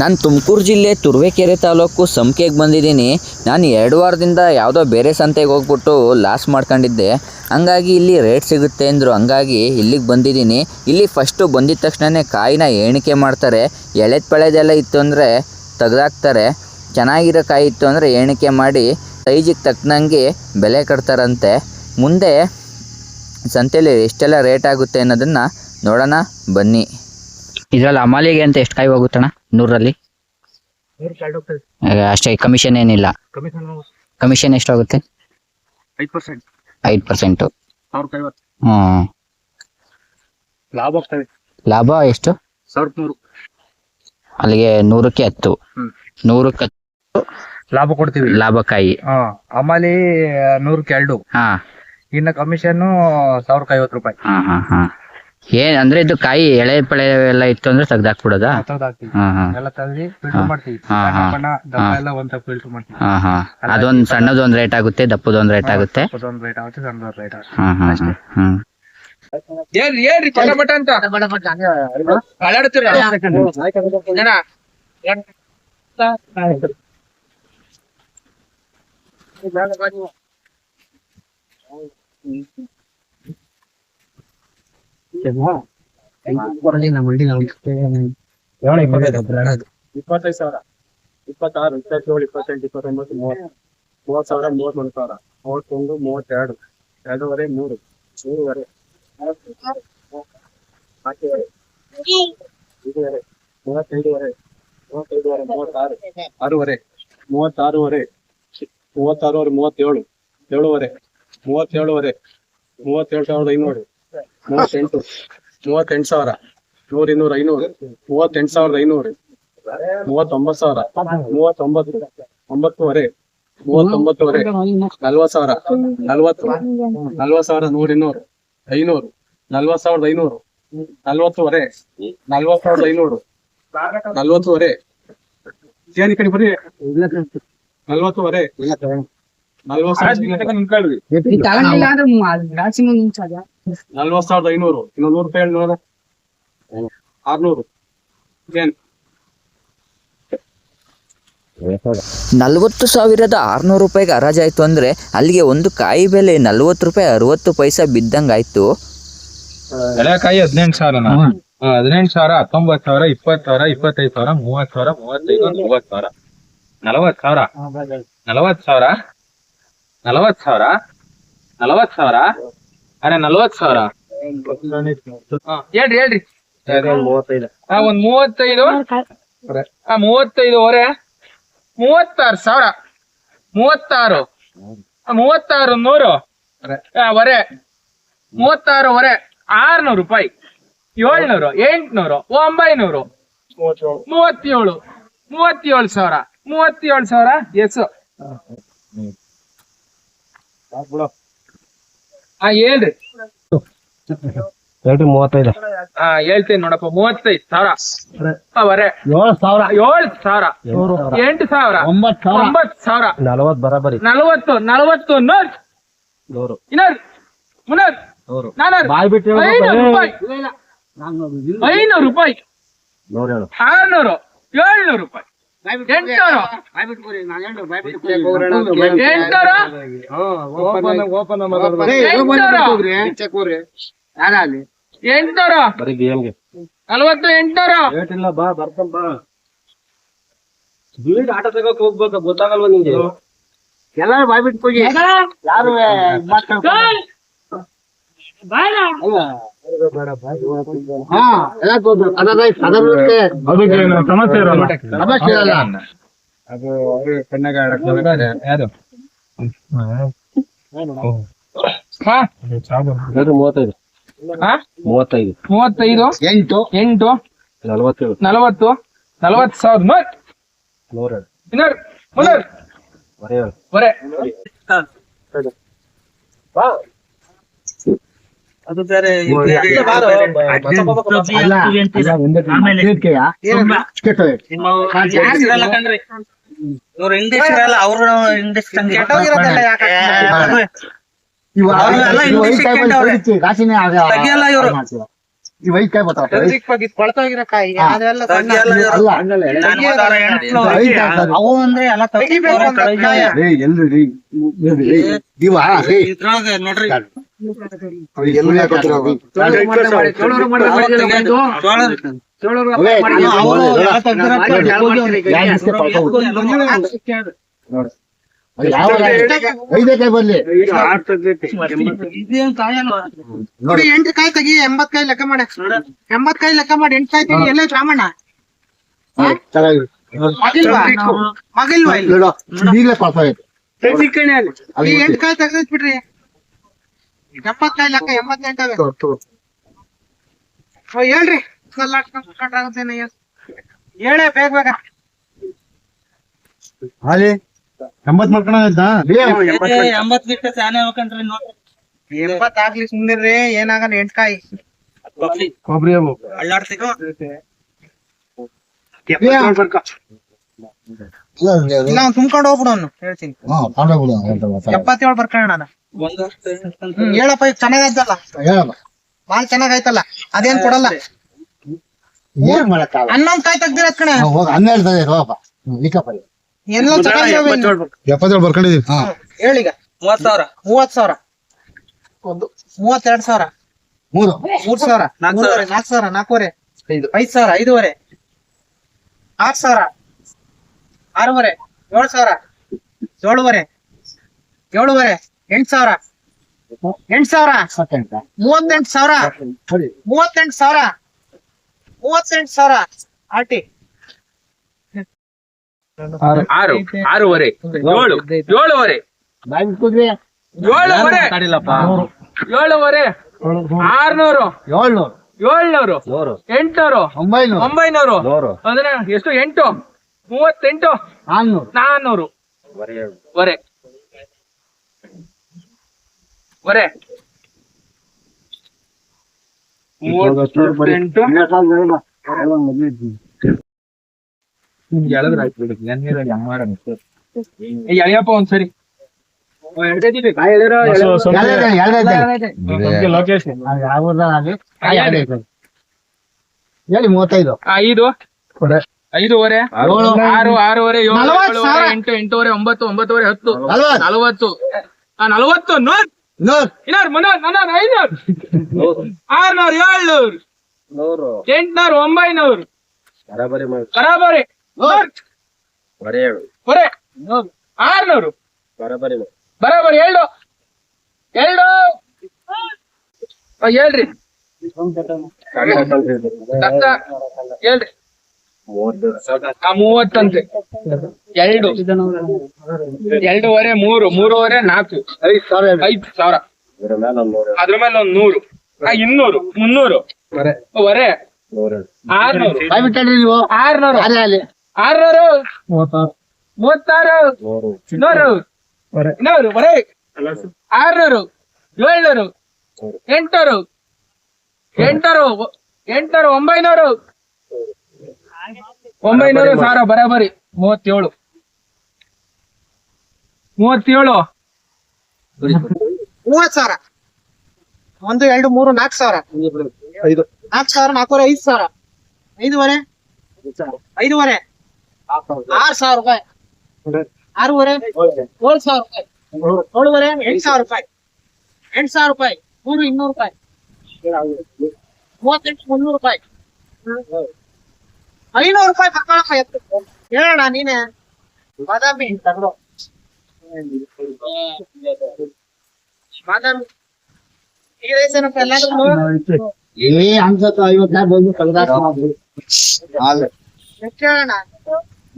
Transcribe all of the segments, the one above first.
ನಾನು ತುಮಕೂರು ಜಿಲ್ಲೆ ತುರುವೇಕೆರೆ ತಾಲೂಕು ಸಂಕೆಗೆ ಬಂದಿದ್ದೀನಿ. ನಾನು ಎರಡು ವಾರದಿಂದ ಯಾವುದೋ ಬೇರೆ ಸಂತೆಗೆ ಹೋಗ್ಬಿಟ್ಟು ಲಾಸ್ ಮಾಡ್ಕೊಂಡಿದ್ದೆ. ಹಂಗಾಗಿ ಇಲ್ಲಿ ರೇಟ್ ಸಿಗುತ್ತೆ ಅಂದರು. ಹಂಗಾಗಿ ಇಲ್ಲಿಗೆ ಬಂದಿದ್ದೀನಿ. ಇಲ್ಲಿ ಫಸ್ಟು ಬಂದಿದ ತಕ್ಷಣವೇ ಕಾಯಿನ ಎಣಿಕೆ ಮಾಡ್ತಾರೆ. ಎಳೆದ ಪಳೆದೆಲ್ಲ ಇತ್ತು ಅಂದರೆ ತೆಗೆದಾಕ್ತಾರೆ. ಚೆನ್ನಾಗಿರೋ ಕಾಯಿ ಇತ್ತು ಅಂದರೆ ಎಣಿಕೆ ಮಾಡಿ ಸೈಜಿಗೆ ತಕ್ಕನಂಗೆ ಬೆಲೆ ಕಟ್ತಾರಂತೆ. ಮುಂದೆ ಸಂತೆಯಲ್ಲಿ ಎಷ್ಟೆಲ್ಲ ರೇಟ್ ಆಗುತ್ತೆ ಅನ್ನೋದನ್ನು ನೋಡೋಣ, ಬನ್ನಿ. ಇದರಲ್ಲಿ ಅಮಾಲಿಗೆ ಅಂತ ಎಷ್ಟು ಕಾಯಿ ಹೋಗುತ್ತಣ್ಣ? ನೂರಲ್ಲಿ ಅಷ್ಟೇ ಕಮಿಷನ್ ಏನಿಲ್ಲ. ಕಮಿಷನ್ ಎಷ್ಟಾಗುತ್ತೆ? ಐದು ಪರ್ಸೆಂಟ್ ಐವತ್ತು ಲಾಭ ಲಾಭ ಎಷ್ಟು? ಅಲ್ಲಿಗೆ ನೂರಕ್ಕೆ ಹತ್ತು. ಹ್ಮ್. ನೂರಕ್ಕೆ ಹತ್ತು. ಲಾಭ ಕೊಡ್ತೀವಿ. ಲಾಭಕ್ಕಾಯಿ ಆ ಆಮೇಲೆ ನೂರಕ್ಕೆ ಎರಡು. ಹಾ. ಇನ್ನ ಕಮಿಷನ್ ಸಾವಿರಕ್ಕೆ ಐವತ್ತು ರೂಪಾಯಿ. ಹಾ ಹಾ ಹಾಂ. ಏನ್ ಅಂದ್ರೆ ಇದು ಕಾಯಿ ಎಳೆ ಪಳೆ ಎಲ್ಲ ಇತ್ತು ಅಂದ್ರೆ ತೆಗ್ದಾಕ್ಬಿಡೋದಾ? ಹಾಕ್ತೀವಿ ಹಾಂ ಹಾಂ. ಎಲ್ಲ ತೆಗ್ದು ಹಾ. ಫಿಲ್ಟರ್ ಮಾಡ್ತೀವಿ. ಹಾ, ಸಣ್ಣ ಬಣ್ಣ ದಪ್ಪ ಹಾ. ಎಲ್ಲ ಒಂದ್ ಫಿಲ್ಟರ್ ಮಾಡ್ತೀವಿ. ಹಾಂ ಹಾಂ. ಅದೊಂದು ಸಣ್ಣದೊಂದು ರೇಟ್ ಆಗುತ್ತೆ ದಪ್ಪದೊಂದು ರೇಟ್ ಆಗುತ್ತೆ? ಅದೊಂದು ರೇಟ್ ಆಗುತ್ತೆ ಸಣ್ಣದೊಂದು ರೇಟ್ ಆಗುತ್ತೆ. ಹಾಂ ಹಾಂ ಹಾಂ ಹಾಂ. ಏನ್ರಿ ಏನ್ರಿ ಪಟ ಪಟ ಅಂತ? ಅಲಾಡ್ತೀರ ಜನ ಸಾವಿರ. ಇಪ್ಪತ್ತಾರು, ಇಪ್ಪತ್ತೇಳು ಸಾವಿರ ಸಾವಿರ. ಮೂವತ್ತೆರಡು. ಮೂರು. ಮೂರುವರೆ. ಮೂವತ್ತೈದುವರೆ. ಮೂವತ್ತೈದುವರೆ, ಮೂವತ್ತಾರು. ಮೂವತ್ತೇಳು. ಏಳುವರೆ. ಮೂವತ್ತೇಳುವರೆ. ಮೂವತ್ತೇಳು ಸಾವಿರದ ಐನೂರು. ಮೂವತ್ತೆಂಟು. ಮೂವತ್ತೆಂಟು ಸಾವಿರ. ನೂರ ಇನ್ನೂರ ಐನೂರು. ಮೂವತ್ತೆಂಟು ಸಾವಿರದ ಐನೂರು. ಮೂವತ್ತೊಂಬತ್ತು ಸಾವಿರ. ಮೂವತ್ತೊಂಬತ್ತು. ಒಂಬತ್ತುವರೆ. ಮೂವತ್ತೊಂಬತ್ತುವರೆ. ನಲ್ವತ್ತು ಸಾವಿರ. ನಲ್ವತ್ತು. ನಲ್ವತ್ತು ಸಾವಿರ ನೂರ ಇನ್ನೂರು. ಐನೂರು. ನಲ್ವತ್ತು ಸಾವಿರದ ಐನೂರು. ನಲ್ವತ್ತುವರೆ. ನಲ್ವತ್ತು ಸಾವಿರದ ಐನೂರು. ನಲ್ವತ್ತುವರೆ. ಏನ್ ಈ ಕಡೆ ಬರ್ರಿ? ನಲ್ವತ್ತುವರೆ. ನಲ್ವತ್ತು ಸಾವಿರದ ಐನೂರು. ಇನ್ನು ನೂರು ರೂಪಾಯಿ ಹೇಳಿ ನೋಡ ಆರ್ನೂರು. ಏನ್? ನಲ್ವತ್ತು ಸಾವಿರದ ಆರುನೂರು ರೂಪಾಯಿಗೆ ಹರಾಜಾಯ್ತು ಅಂದ್ರೆ ಅಲ್ಲಿಗೆ ಒಂದು ಕಾಯಿ ಬೆಲೆ ನಲ್ವತ್ತು ರೂಪಾಯಿ ಅರವತ್ತು ಪೈಸೆ ಬಿದ್ದಂಗಾಯ್ತು. ಎಳೆಕಾಯಿ ಹದಿನೆಂಟು ಸಾವಿರ ಹದಿನೆಂಟು ಸಾವಿರ ಹತ್ತೊಂಬತ್ತು ಸಾವಿರ ಇಪ್ಪತ್ತು ಸಾವಿರ ಇಪ್ಪತ್ತೈದು ಸಾವಿರ ಮೂವತ್ತು ಸಾವಿರ ಮೂವತ್ತೈದು ಮೂವತ್ತು ಸಾವಿರ. ನಲವತ್ತು ಸಾವಿರ? ನಲವತ್ತು ಸಾವಿರ? ನಲವತ್ತು ಸಾವಿರ? ನಲವತ್ ಸಾವಿರ? ಅರೆ ನಲವತ್ ಸಾವಿರ? ಹಾ, ಹೇಳ್ರಿ ಹೇಳ್ರಿ. ಹಾ, ಒಂದ್ ಮೂವತ್ತೈದು. ಹಾ ಮೂವತ್ತೈದುವರೆ ಮೂವತ್ತಾರು ಸಾವಿರ. ಮೂವತ್ತಾರು. ಮೂವತ್ತಾರು ನೂರು. ಹೊರೆ. ಮೂವತ್ತಾರು ಹೊರೆ. ಆರ್ನೂರು ರೂಪಾಯಿ. ಏಳ್ನೂರು ಎಂಟ್ನೂರು ಒಂಬೈನೂರು. ಮೂವತ್ತೇಳು. ಮೂವತ್ತೇಳು. ಸಾವಿರ. ಮೂವತ್ತೇಳು ಸಾವಿರ? ಎಸ್ ಹಾ ಹೇಳ್ರಿ. ಎರಡು ಮೂವತ್ತೈದು. ಹಾ ಹೇಳ್ತೀನಿ ನೋಡಪ್ಪ. ಮೂವತ್ತೈದು ಸಾವಿರ. ಅವರೆ ವರೆ ಏಳು ಸಾವಿರ. ಏಳು ಸಾವಿರ. ಎಂಟು ಸಾವಿರ. ಒಂಬತ್ತು ಸಾವಿರ. ಒಂಬತ್ತು ಸಾವಿರ. ನಲವತ್ತು ಬರಾಬರಿ. ನಲವತ್ತು ನಲವತ್ತು ನೂರು. ನೂರು. ಇನ್ನೂರು. ಮುನ್ನೂರು. ನೂರು. ನಾನೂರು. ಬಾಯ್ ಐನೂರು ರೂಪಾಯಿ. ಐನೂರು ಆರ್ನೂರು. ಏಳ್ನೂರು ರೂಪಾಯಿ. ಎಂಟ್ನೂರು ನಲವತ್ತು ಎಂಟ್ನೂರು ಬಾ ಬರ್ತಾನ ಬಾ. ಬೀಡ್ ಆಟ ತಗೋಕ್ ಹೋಗ್ಬೇಕು ಗೊತ್ತಾಗಲ್ವಾ ನಿಂಗೆ? ಎಲ್ಲಾರು ಬಾಯ್ ಬಿಟ್ಟು ಹೋಗಿ ಯಾರು ಸಮಸ್ಯೆ ಇರಲ್ಲ. ಅದು ಕಣ್ಣಾಗ ಯಾರು? ಹಾ. ಮೂವತ್ತೈದು? ಹಾ? ಮೂವತ್ತೈದು. ಮೂವತ್ತೈದು? ಎಂಟು. ಎಂಟು? ನಲವತ್ತೇಳು. ನಲವತ್ತು? ನಲವತ್ತು ಸಾವಿರದ ನೂರು ನೂರ. ಇನ್ನೂರು? ಮುನ್ನೂರು? ಬರೀ. ಬರೇ ಅದು ಬೇರೆ ಇವ್ರು ಇಂಗ್ಲಿಷ್ ಇರಲ್ಲ ಅವರು ಇಂಗ್ಲಿಷ್ ತೆಗಿಯಲ್ಲ ಇವ್ರು. ಈ ವೈಟ್ ಕಾಯಿ ಬರ್ತಾವ ಕೊಳ್ತೋಗಿರೋ ಕಾಯಿ ಅದೆಲ್ಲ ಸಣ್ಣ. ಅಲ್ಲ. ನಾನು ಹೋದಾರ ಹೆಣ್ಮಕ್ಳು ವೈಟ್ ಕಾಯಿ ಬರ್ತಾವೆ. ಅವು ಅಂದ್ರೆ ಎಲ್ಲ ತೆಗಿಬೇಕು ಅಂತ ಕಾಯ. ಏ ಎಲ್ರಿ ರೀ ಎಲ್ರಿ ರೀ ಇವ ರೀ ಇದ್ರೊಳಗೆ ನೋಡ್ರಿ. ಎಲ್ರಿ ಅವು? ಅವೇ, ಯಾರ್ ಬಿಸ್ಕೆಟ್ ಐದೇ ಕಾಯಿ ಬರ್ಲಿ. ನೋಡಿ ಎಂಟು ಕಾಯಿ ತೆಗಿ ಎಂಬತ್ ಕಾಯಿ ಲೆಕ್ಕ ಮಾಡಿ. ಎಂಬತ್ ಕಾಯಿ ಲೆಕ್ಕ ಮಾಡಿ. ಎಂಟು ಕಾಯಿ ತೆಗಿ ಎಲ್ಲ ರಾಮಣ್ಣ ನೋಡಿ, ಚೆನ್ನಾಗಿ. ಮಗಿಲ್ವಾ? ಮಗಿಲ್ವಾ ಇಲ್ಲಿ? ನೋಡು ಈಗಲೇ ಕೊಳ್ತೋಗೈತೆ ಈ ಎಂಟು ಕಾಯಿ ತೆಗ್ದ್ ಬಿಡ್ರಿ ಎಂಬತ್ ಕಾಯಿ ಲೆಕ್ಕ ಎಂಬತ್ತೆಂಟವೆ ಓ, ಹೇಳ್ರಿ. ಹೇಳೇ ಬೇಗ ಬೇಗ. ಹಾಲಿ? ಎಂಬತ್ ಮಾಡ್ಕೊಳ ಎಂಬತ್ ಬಿಟ್ಟು ಸ್ಯಾನೆ ಹೋಗ್ಕಂಡ್ರಿ ನೋಡ್ರಿ. ಎಂಬತ್ ಆಗ್ಲಿ ಸುಮ್ನಿರ್ರಿ ಏನಾಗಲ್ಲ ಎಂಟ್ಕಾಯಿ. ಕೊಬ್ಬರಿ ಅವು. ಅಳ್ಳಾಡ್ತಿಗೋ ಅವ್ನು ತುಂಬ್ಕೊಂಡು ಹೋಗ್ಬಿಡು ಅವ್ನು. ಹೇಳ್ತೀನಿ. ಎಪ್ಪತ್ತೇಳು ಬರ್ಕೊಳ್ಳೋಣ ಹೇಳಪ್ಪ ಈಗ ಚೆನ್ನಾಗೈತಲ್ಲ? ಬಾಳ್ ಚೆನ್ನಾಗೈತಲ್ಲ? ಅದೇನ್ ಕೊಡಲ್ಲ? ಹನ್ನೊಂದ್ ಕಾಯಿ ತೆಗ್ದಿರತ್ ಕಣ. ನಾವು ಹೋಗಿ ಹನ್ನೆರಡು ಎಲ್ಲ. ಎಪ್ಪತ್ತೇಳು ಬರ್ಕೊಂಡಿದೀವಿ ಹಾ ಹೇಳೀಗ. ಮೂವತ್ ಸಾವಿರ. ಮೂವತ್ ಸಾವಿರ. ಒಂದು. ಮೂವತ್ತೆರಡು ಸಾವಿರ. ಮೂರು. ಮೂರ್ ಸಾವಿರ. ನಾಲ್ಕು ಮೂರುವರೆ, ನಾಲ್ಕು ಸಾವಿರ ನಾಲ್ಕೂವರೆ. ಐದ್. ಸಾವಿರ ಐದೂವರೆ. ಆರ್ ಸಾವಿರ. ಆರೂವರೆ ಏಳು ಸಾವಿರ. ಏಳುವರೆ ಏಳುವರೆ ಎಂಟ್ ಸಾವಿರ. ಎಂಟ್ ಸಾವಿರ. ಮೂವತ್ತೆಂಟು ಸಾವಿರ. ಮೂವತ್ತೆಂಟು ಸಾವಿರ. ಮೂವತ್ತೆಂಟು ಸಾವಿರ. ಆರ್ಟಿ ಆರು ಆರೂವರೆ ಏಳು ಏಳುವರೆ. ಏಳುವರೆ. ಏಳುವರೆ. ಆರ್ನೂರು. ಏಳ್ನೂರು. ಏಳ್ನೂರು. ಎಂಟ್ನೂರು. ಒಂಬೈನೂರು. ಒಂಬೈನೂರು. ಅಂದ್ರೆ ಎಷ್ಟು? ಎಂಟು? ಮೂವತ್ತೆಂಟು? ನಾನ್ನೂರು. ನಾನ್ನೂರು. ವರೆ ವರೆ. ಮೂವತ್ತೆಂಟು. ಹೇಳಿ. ಮೂವತ್ತೈದು. ಐದು. ಐದೂವರೆ. ಆರು ಆರೂವರೆ ಏಳು. ಎಂಟು ಎಂಟೂವರೆ ಒಂಬತ್ತು ಒಂಬತ್ತುವರೆ ಹತ್ತು. ನಲವತ್ತು. ನಲವತ್ತು. ನೂರ್. ನೂರು. ಇನ್ನೂರು ಮುನ್ನೂರು ನಾನ್ನೂರು ಐನೂರು. ಆರ್ನೂರು ಏಳ್ನೂರು. ಒಂಬೈನೂರ್. ಒಂಬೈನೂರು ಬರಾಬರಿ. ಆರ್ನೂರು. ಬರಾಬರಿ ಎರಡು ಆ, ಹೇಳ್ರಿ. ಹೇಳ್ರಿ. ಮೂವತ್ತಂತೆ ಎರಡು. ಎರಡೂವರೆ ಮೂರು. ಮೂರುವರೆ ನಾಲ್ಕು. ಐದು ಸಾವಿರ ಐದು ಸಾವಿರ. ಅದ್ರ ಮೇಲೆ ಒಂದ್ ನೂರು. ಇನ್ನೂರು. ಮುನ್ನೂರು. ವರೆ. ಆರ್ನೂರು. ಆರ್ನೂರು. ಅಲ್ಲೇ ಅಲ್ಲಿ. ಆರ್ನೂರು ಮೂವತ್ತಾರು. ನೂರು ಇನ್ನೂರು ಬರೇ ಆರ್ನೂರು ಏಳ್ನೂರು ಎಂಟುನೂರು ಎಂಟುನೂರು ಎಂಟುನೂರು ಒಂಬೈನೂರು. ಒಂಬೈನೂರು ಸಾವಿರ ಬರಾಬರಿ. ಮೂವತ್ತೇಳು. ಮೂವತ್ತೇಳು. ಮೂವತ್ ಸಾವಿರ. ಒಂದು ಎರಡು ಮೂರು ನಾಲ್ಕು ಸಾವಿರ. ಐದು. ನಾಲ್ಕು ಸಾವಿರ ನಾಲ್ಕೂವರೆ ಐದು ಸಾವಿರ. ಐದುವರೆ? ಐದುವರೆ. ಆರು ಸಾವಿರ ರೂಪಾಯಿ ಆರೂವರೆ ಏಳು ಸಾವಿರ ರೂಪಾಯಿ ಏಳುವರೆ ಎಂಟು ಸಾವಿರ ರೂಪಾಯಿ ಎಂಟು ಸಾವಿರ ರೂಪಾಯಿ ಮೂರು ಇನ್ನೂರು ರೂಪಾಯಿ ಮೂವತ್ತೆಂಟು ಮುನ್ನೂರು ರೂಪಾಯಿ ಐನೂರು ರೂಪಾಯಿ ತಗೊಳಪ್ಪ ಎತ್ತು ಹೇಳೋಣ ನೀನೆ ಬಾದಾಮಿ ತಗೊಳ್ಳೋ ಬಾದಾಮಿ ಈ ರೈಸೇನಪ್ಪ ಎಲ್ಲಾದ್ರೂ ಏ ಅನ್ಸತ್ತ ಐವತ್ತಾರು ಬಂದು ತೆಗ್ದಾಕ ಎಷ್ಟು ಹೇಳೋಣ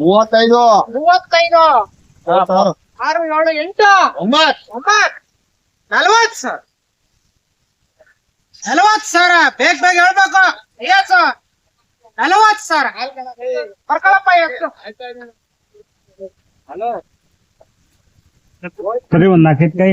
ಮೂವತ್ತೈದು. ಮೂವತ್ತೈದು. ಆರು ಏಳು ಎಂಟು. ಒಂಬತ್ತು. ಒಂಬತ್ ನಲ್ವತ್ ಸರ್ ನಲ್ವತ್ ಸರ್ ಬೇಗ ಬೇಗ ಹೇಳ್ಬೇಕು. ಐವತ್ತು ನಲ್ವತ್ ಸರ್ ಬರ್ಕೊಳಪ್ಪ ಎಷ್ಟು? ಸರಿ ಒಂದ್ ನಾಲ್ಕೈದು ಕೈ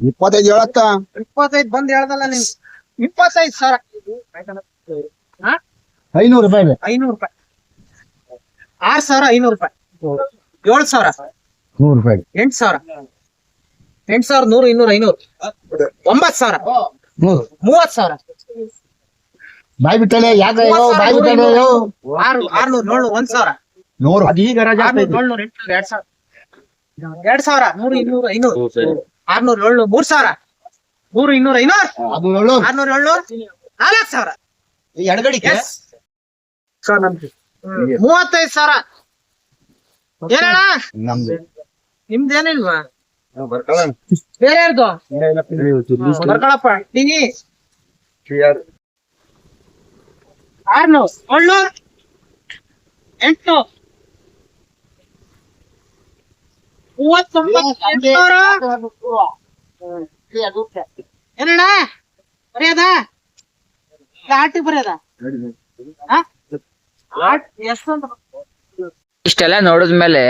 ಇಪ್ಪತ್ತೈದು ಹೇಳತ್ತ? ಇಪ್ಪತ್ತೈದು ಬಂದ್ ಹೇಳ್ದಲ್ಲ ನೀವು ಇಪ್ಪತ್ತೈದು ಸಾವಿರ ಐನೂರು ರೂಪಾಯಿ ಐನೂರು ರೂಪಾಯಿ. ಆರ್ ಸಾವಿರ ಐನೂರು ರೂಪಾಯಿ. ಏಳು ಸಾವಿರ? ನೂರು ರೂಪಾಯಿ ಎಂಟು ಸಾವಿರ? ಎಂಟು ಸಾವಿರ ನೂರು ಇನ್ನೂರ ಐನೂರು. ಒಂಬತ್ತು ಸಾವಿರ? ನೂರು. ಮೂವತ್ತು ಸಾವಿರ? ಬಾಯ್ ಬಿಟ್ಟಲೆ ಯಾಕೆ ಬಾಯ್ ಬಿಟ್ಟಲೆ ಆರು ಆರ್ನೂರು ಏಳ್ನೂರು ಒಂದ್ ಸಾವಿರ. ನೂರು. ಅದೀಗ ಎರಡ್ ಸಾವಿರ. ಎರಡ್ ಸಾವಿರ ನೂರು ಇನ್ನೂರು ಐನೂರು. ಆರ್ನೂರು ಏಳ್ನೂರು ಮೂರ್ ಸಾವಿರ. ನೂರು ಇನ್ನೂರ ಐನೂರು. ಆರ್ನೂರ್ ಏಳ್ನೂರ್ ನಾಲ್ಕ್ ಸಾವಿರ. ಎಡಗಡಿಗೆ ಮೂವತ್ತೈದ್ ಸಾವಿರ. ಏನಣ್ಣ? ನಮ್ದು. ನಿಮ್ದೇನಿಲ್ವಾ ಬೇರೆ ಯಾರ್ದು? ಬರ್ಕೊಳಪ್ಪ. ಟಿನಿ ಆರ್ನೂರು. ಏಳ್ನೂರು ಎಂಟು. ಮೂವತ್ತೊಂಬತ್ತು ಏನಣ್ಣ? ಬರೆಯದ? ಬರೆಯದ? ಇಷ್ಟೆಲ್ಲ ನೋಡಿದ್ಮೇಲೆ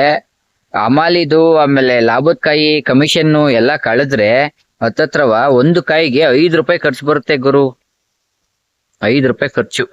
ಅಮಾಲಿದು ಆಮೇಲೆ ಲಾಭದ ಕಾಯಿ ಕಮಿಷನ್ ಎಲ್ಲ ಕಳೆದ್ರೆ ಹತ್ತತ್ರವ ಒಂದು ಕಾಯಿಗೆ ಐದು ರೂಪಾಯಿ ಖರ್ಚು ಬರುತ್ತೆ ಗುರು. ಐದು ರೂಪಾಯಿ ಖರ್ಚು.